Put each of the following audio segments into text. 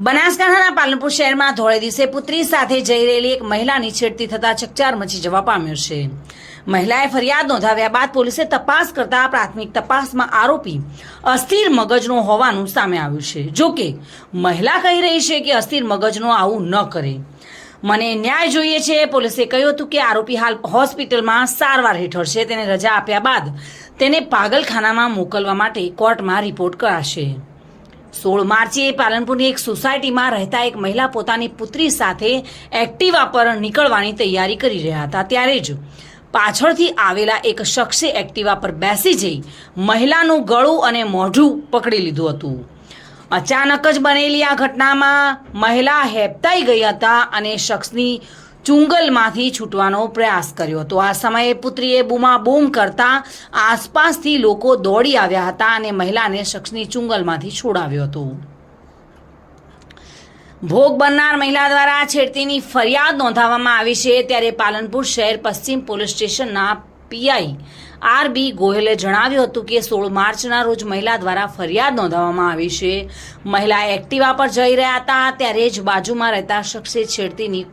બનાસકાંઠાના પાલનપુર શહેરમાં ધોળે દિવસે પુત્રી સાથે જઈ રહેલી એક મહિલાની છેડતી થતા ચકચાર મચી જવા પામ્યો છે. મહિલાએ ફરિયાદ નોંધાવ્યા બાદ પોલીસે તપાસ કરતા પ્રાથમિક તપાસમાં આરોપી અસ્થિર મગજનો હોવાનું સામે આવ્યું છે. જો કે મહિલા કહી રહી છે કે અસ્થિર મગજનો આવું ન કરે. મને ન્યાય જોઈએ છે, પોલીસે કહ્યું હતું કે આરોપી હાલ હોસ્પિટલમાં સારવાર હેઠળ છે. તેને રજા આપ્યા બાદ તેને પાગલખાનામાં મોકલવા માટે કોર્ટમાં રિપોર્ટ કરાશે. સોળ માર્ચે પાલનપુરની એક સોસાયટીમાં રહેતા એક મહિલા પોતાની પુત્રી સાથે એક્ટિવા પર નીકળવાની તૈયારી કરી રહ્યા હતા. ત્યારે જ પાછળથી આવેલા એક શખ્સે એક્ટિવા પર બેસી જઈ મહિલાનું ગળું અને મોઢું પકડી લીધું હતું. અચાનક જ બનેલી આ ઘટનામાં મહિલા હેપતાઈ ગઈ હતા અને શખ્સની ચુંગલમાંથી છૂટવાનો પ્રયાસ કર્યો હતો. આ સમયે પુત્રીએ બૂમાબૂમ કરતા આસપાસથી લોકો દોડી આવ્યા હતા અને મહિલાને શખ્સની ચુંગલમાંથી છોડાવ્યો હતો. ભોગ બનનાર મહિલા દ્વારા છેડતીની ફરિયાદ નોંધાવવામાં આવી છે. ત્યારે પાલનપુર શહેર પશ્ચિમ પોલીસ સ્ટેશનના પીઆઈ આર બી ગોહેલે જણાવ્યું હતું કે સોળ માર્ચના રોજ મહિલા દ્વારા ફરિયાદ નોંધાવવામાં આવી છે. મહિલા એક્ટિવા પર જઈ રહ્યા હતા. ત્યારે જ બાજુમાં રહેતા શખ્સે છેડતીની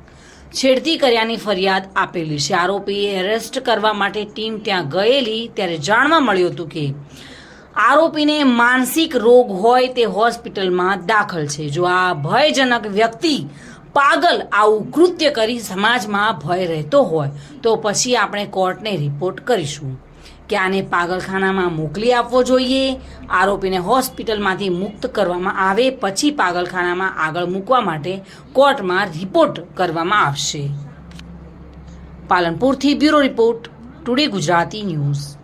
છેડતી કર્યાની ફરિયાદ આપેલી છે. આરોપીએ એરેસ્ટ કરવા માટે ટીમ ત્યાં ગયેલી ત્યારે જાણવા મળ્યું હતું કે આરોપીને માનસિક રોગ હોય તે હોસ્પિટલમાં દાખલ છે. જો આ ભયજનક વ્યક્તિ પાગલ આવું કૃત્ય કરી સમાજમાં ભય રહેતો હોય તો પછી આપણે કોર્ટને રિપોર્ટ કરીશું. કે આને પાગલખાનામાં મોકલી આપવો જોઈએ? આરોપીને હોસ્પિટલમાંથી મુક્ત કરવામાં આવે, પછી પાગલખાનામાં આગળ મૂકવા માટે કોર્ટમાં રિપોર્ટ કરવામાં આવશે. પાલનપુરથી bureau report, today Gujarati news.